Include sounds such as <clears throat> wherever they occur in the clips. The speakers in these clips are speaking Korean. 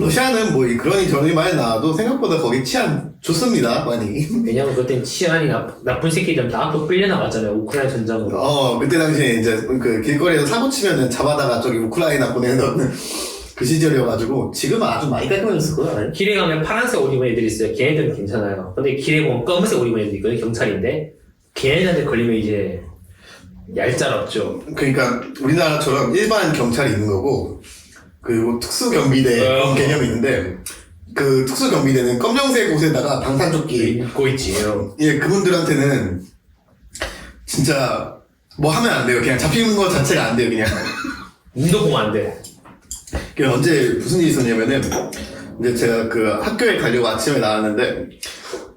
러시아는 뭐 이- 그러니 저러니 많이 나와도 생각보다 거기 치안 좋습니다 많이. 왜냐면 그때 치안이 나, 나쁜 새끼들 다또 끌려나갔잖아요. 우크라이나 전장으로. 어 그때 당시에 이제 그 길거리에서 사고 치면은 잡아다가 저기 우크라이나 보내는 <laughs> 그 시절이어가지고 지금은 아주 많이 깔끔해졌을 거야. 길에 가면 파란색 옷 입은 애들이 있어요. 걔네들은 괜찮아요. 근데 길에 보면 검은색 옷 입은 애들이 있거든요. 경찰인데. 걔네한테 걸리면 이제 얄짤없죠. 그러니까 우리나라처럼 일반 경찰이 있는 거고 그리고 특수 경비대 어. 개념이 있는데 그 특수 경비대는 검정색 옷에다가 방탄조끼 입고 있지. 예 그분들한테는 진짜 뭐 하면 안 돼요. 그냥 잡히는 거 자체가 안 돼요. 그냥. 눈도 보면 안 돼. 그 언제 무슨 일이 있었냐면은 이제 제가 그 학교에 가려고 아침에 나왔는데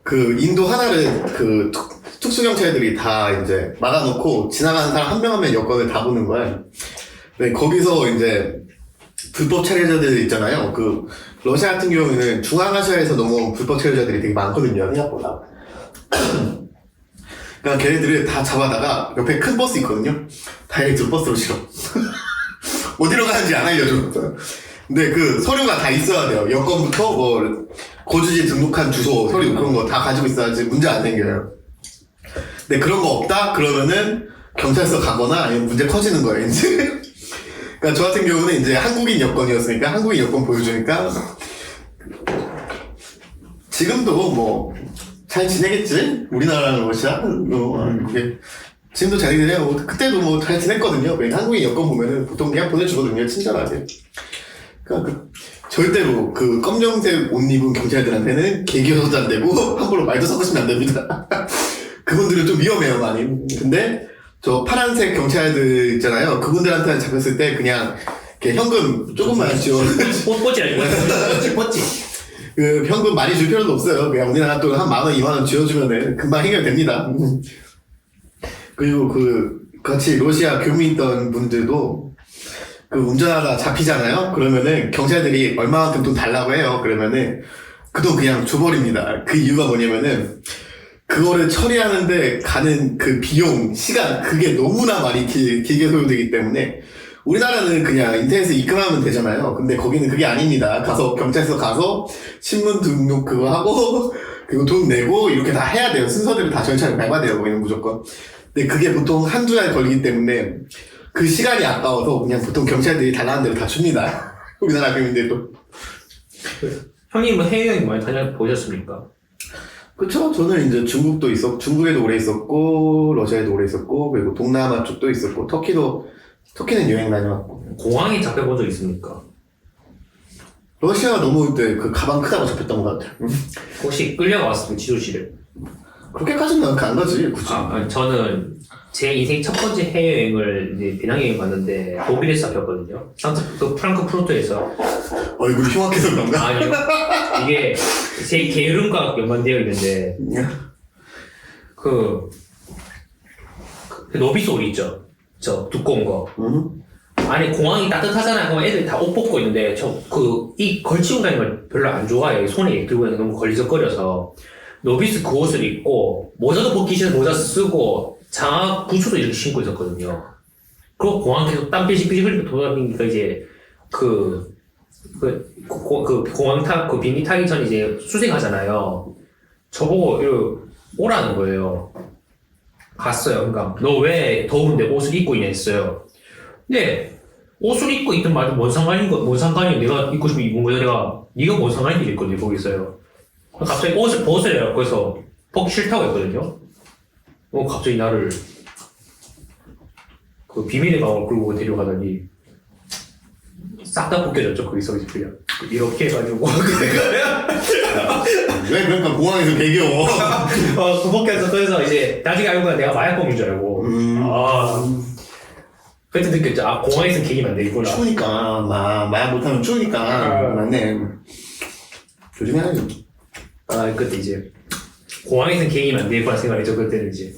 그 인도 하나를 그 특- 특수경찰들이 다 이제 막아놓고 지나가는 사람 한 명 한 명 여권을 다 보는 거야. 네, 거기서 이제 불법 체류자들 있잖아요. 그 러시아 같은 경우에는 중앙아시아에서 너무 불법 체류자들이 되게 많거든요. 생각보다. <clears throat> 그러니까 걔네들을 다 잡아다가 옆에 큰 버스 있거든요. 다이렉트 버스로 실어. <laughs> 어디로 가는지 안 알려줘. 근데 그 서류가 다 있어야 돼요. 여권부터 뭐 거주지 등록한 주소, 서류 그런 거 다 가지고 있어야지 문제 안 생겨요. 근데 그런 거 없다? 그러면은 경찰서 가거나 아니면 문제 커지는 거예요, 이제. <laughs> 그러니까 저 같은 경우는 이제 한국인 여권이었으니까 한국인 여권 보여주니까 지금도 뭐 잘 지내겠지? 우리나라랑 러시아? 뭐, 그게 지금도 잘 지내요. 뭐 그때도 뭐 잘 지냈거든요. 그냥 한국인 여권 보면은 보통 그냥 보내주거든요. 친절하게. 그러니까 그 절대로 그 검정색 옷 입은 경찰들한테는 개교서도 안 되고 <laughs> 함부로 말도 섞으시면 안 됩니다. <laughs> 그분들은 좀 위험해요, 많이. 근데 저 파란색 경찰들 있잖아요. 그분들한테 잡혔을 때 그냥 이렇게 현금 조금만 지원. 뽀뽀지 알고 뽀뽀지. 그 현금 많이 줄 필요도 없어요. 그냥 우리나라 돈 한 만 원, 이만 원 지어주면은 금방 해결됩니다. 그리고 그 같이 러시아 교민 있던 분들도 그 운전하다 잡히잖아요. 그러면은 경찰들이 얼마만큼 돈 달라고 해요. 그러면은 그 돈 그냥 줘버립니다. 그 이유가 뭐냐면은 그거를 처리하는데 가는 그 비용, 시간 그게 너무나 많이 길, 길게 소요되기 때문에 우리나라는 그냥 인터넷에 입금하면 되잖아요. 근데 거기는 그게 아닙니다. 가서 경찰서 가서 신문 등록 그거 하고 <laughs> 그리고 돈 내고 이렇게 다 해야 돼요. 순서대로 다 절차를 밟아야 돼요. 거기는 무조건. 근데 그게 보통 한두 달 걸리기 때문에 그 시간이 아까워서 그냥 보통 경찰들이 달라는 대로 다 줍니다. <laughs> 우리나라 교민들도. 형님은 해외여행 많이 다녀보셨습니까? 그쵸? 저는 이제 중국도 있었, 중국에도 오래 있었고, 러시아에도 오래 있었고, 그리고 동남아 쪽도 있었고, 터키도, 터키는 여행 다녀왔고. 공항에 잡혀본 적 있습니까? 러시아 넘어올 때그 가방 크다고 잡혔던 것 같아요. 혹시 끌려왔습니까? 지도실에? 그렇게까지는 안 가지, 굳이. 아, 아니, 저는 제 인생 첫 번째 해외여행을 이제 배낭여행 갔는데 독일에서 잡혔거든요. 상트 그 프랑크푸르트에서 얼굴이 흉악해서 그런가? 아니요 이게 제 게으름과 연관되어 있는데 그, 그 노비스 옷 있죠. 저 두꺼운 거. 응? 아니 공항이 따뜻하잖아요. 그럼 애들이 다 옷 벗고 있는데 저 그 이 걸치고 다니는 걸 별로 안 좋아해요. 손에 들고 다니는 거 너무 걸리적거려서 노비스 그 옷을 입고 모자도 벗기 싫어 모자 쓰고 장화 부츠도 이렇게 신고 있었거든요. 그리고 공항 계속 땀 삐질삐질 돌아다니니까 이제 그, 그, 고- 그 공항 타, 그 비행기 타기 전에 이제 수색하잖아요. 저보고 이러 오라는 거예요. 갔어요. 그러니까 너 왜 더운데 옷을 입고 있냐 했어요. 근데 옷을 입고 있든 말든 뭔 상관인 거, 뭔 상관이 내가 입고 싶으면 입은 거야. 내가 네가 뭔 상관인지 이랬거든요. 거기서요. 갑자기 옷을 벗으래요. 그래서 벗기 싫다고 했거든요. 어 갑자기 나를 그 비밀의 방으로 끌고 데려가더니 싹 다 벗겨졌죠. 거기서 이제 그냥 이렇게 해가지고 <laughs> 왜 그러니까 공항에서 개겨? <laughs> 어, 그 벗겨서 그래서 이제 나중에 알고 보니 내가 마약 범인 줄 알고 음. 아 그때 느꼈죠. 아 공항에서 개기면 안 되겠구나. 추우니까, 마, 마약 못하면 추우니까. 아. 맞네. 조심해야지. 아 그때 이제 공항에서 개기면 안 되겠구나 생각했죠. 그때는 이제